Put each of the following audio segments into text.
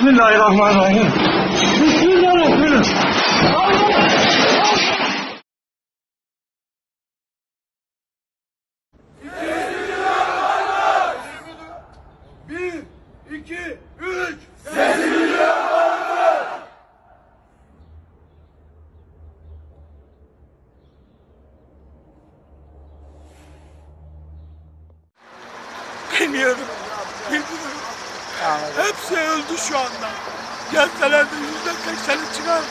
Bismillahirrahmanirrahim. Bismillahirrahmanirrahim. Bir, iki, üç. Bilmiyorum. Bilmiyorum. Hepsi öldü şu anda. Gelselerdi yüzde sekseni çıkardı.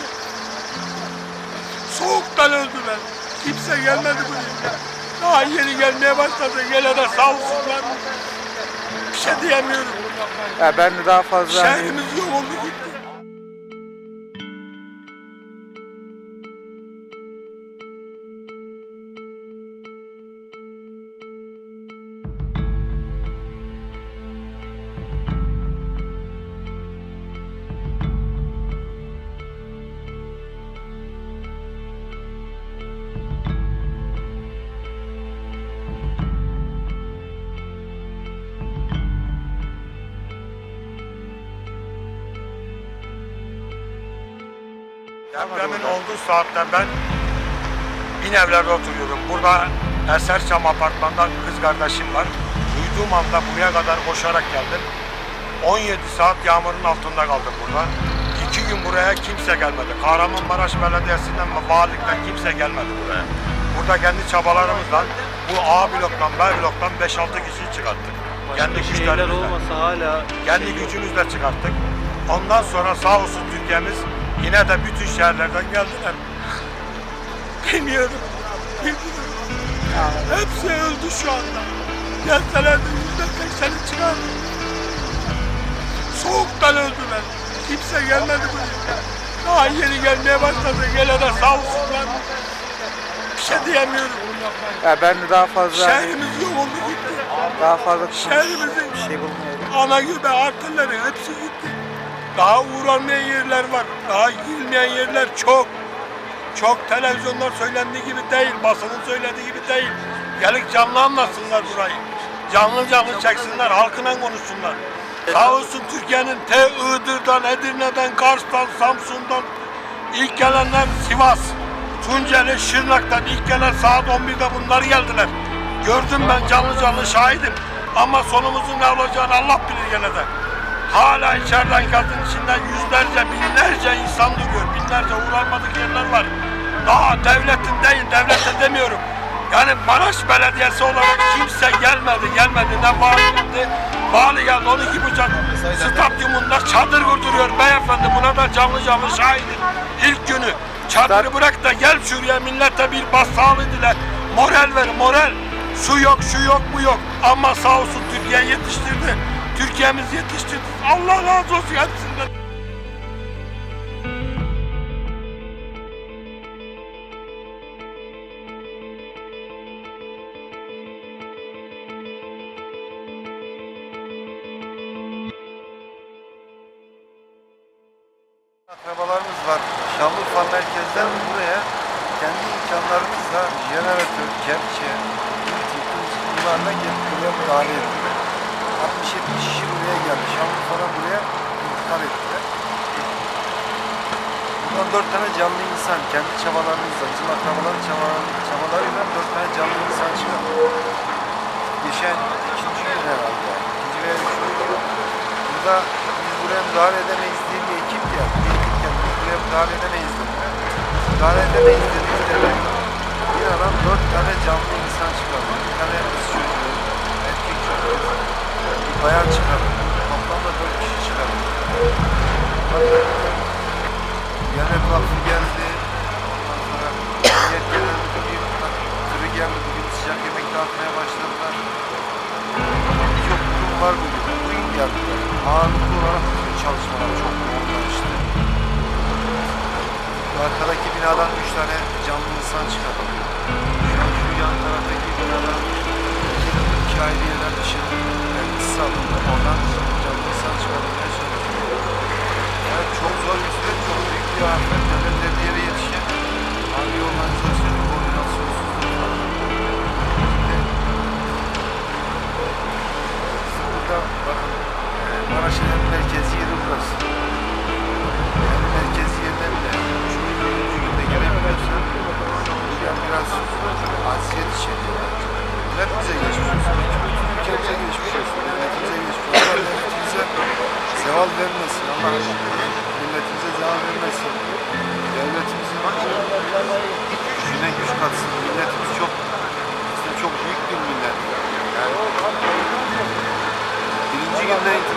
Soğuktan öldüler. Kimse gelmedi buraya. Daha yeni gelmeye başladı. Gele de sağ olsunlar. Bir şey diyemiyorum. Ya ben de daha fazla hani Şehrimiz yok oldu gitti. Depremin olduğu saatte ben Binevler'de oturuyorum. Burada Eserçam apartmanda kız kardeşim var. Duyduğum anda buraya kadar koşarak geldim. 17 saat yağmurun altında kaldım burada. İki gün buraya kimse gelmedi. Kahramanmaraş Belediyesi'nden ve valilikten kimse gelmedi buraya. Burada kendi çabalarımızla bu A bloktan B bloktan 5-6 kişi çıkarttık. Kendi Başka şehirler güçlerimizle. olmasa hala Kendi gücümüzle çıkarttık. Ondan sonra sağ olsun Türkiye'miz yine de bütün şehirlerden geldiler. Bilmiyorum. Bilmiyorum. Hepsi öldü şu anda. Gelselerdi yüzde sekseni çıkardı. Soğuktan öldüler. Kimse gelmedi buraya. Daha yeni gelmeye başladı. Gele de sağ olsunlar. Bir şey diyemiyorum. ya ben de daha fazla Şehrimiz yok oldu gitti. daha fazla Şehrimizin bir şey bulmuyorum. ana gibi arterleri hepsi gitti. Daha uğranmayan yerler var. Daha gidilmeyen yerler çok. Çok televizyonlar söylendiği gibi değil, basının söylediği gibi değil. Gelip canlı anlatsınlar burayı. Canlı canlı çeksinler, halkına konuşsunlar. Sağ olsun Türkiye'nin te Iğdır'dan, Edirne'den, Kars'tan, Samsun'dan ilk gelenler Sivas, Tunceli, Şırnak'tan ilk gelen saat 11'de bunlar geldiler. Gördüm ben canlı canlı şahidim. Ama sonumuzun ne olacağını Allah bilir gene de. Hala içeriden gazın içinden yüzlerce, binlerce insan duruyor. Binlerce uğranmadık yerler var. Daha devletin değil, devlete demiyorum. Yani Maraş Belediyesi olarak kimse gelmedi, gelmedi. Ne vali geldi, vali geldi 12 Bucak stadyumunda çadır kurduruyor beyefendi. Buna da canlı canlı şahidim. İlk günü çadırı bırak da gel şuraya millete bir bas sağlı dile. Moral ver, moral. Su yok, şu yok, bu yok. Ama sağ olsun Türkiye yetiştirdi. Türkiye'miz yetiştirdi. Allah razı olsun hepsinden. Akrabalarımız var. Şanlıurfa merkezden buraya kendi imkanlarımızla jeneratör, kepçe, bunlarla gelip buraya müdahale ettiler. 60-70 kişi buraya geldi. Şanlıurfa'dan buraya intikal ettiler. Buradan dört tane canlı insan kendi çabalarımızla, bizim akrabaların çabalarıyla, çabalarıyla dört tane canlı insan çıkardı. Geçen ikinci gün herhalde. yani. İkinci veya üçüncü gün. Burada biz buraya müdahale edemeyiz diye bir ekip geldi. Bir ekip geldi. Biz buraya müdahale edemeyiz dediler. Müdahale edemeyiz dedikleri bir adam dört tane canlı insan çıkardı. Bir tane çocuğu, bir bayan çıkardı. Toplamda dört kişi çıkardı. Bakın, Yemek vakfı geldi. Ondan sonra diğer gelen bir tırı geldi. Bugün sıcak yemek dağıtmaya başladılar. Birçok kurum var bugün. Bugün geldiler. Ağırlıklı olarak bütün çalışmalar çok yoğunlaştı. Arkadaki binadan üç tane canlı insan çıkardı.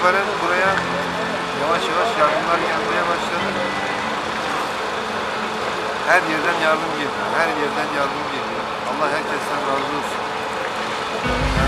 İtibaren buraya yavaş yavaş yardımlar gelmeye başladı. Her yerden yardım geliyor. Her yerden yardım geliyor. Allah herkesten razı olsun.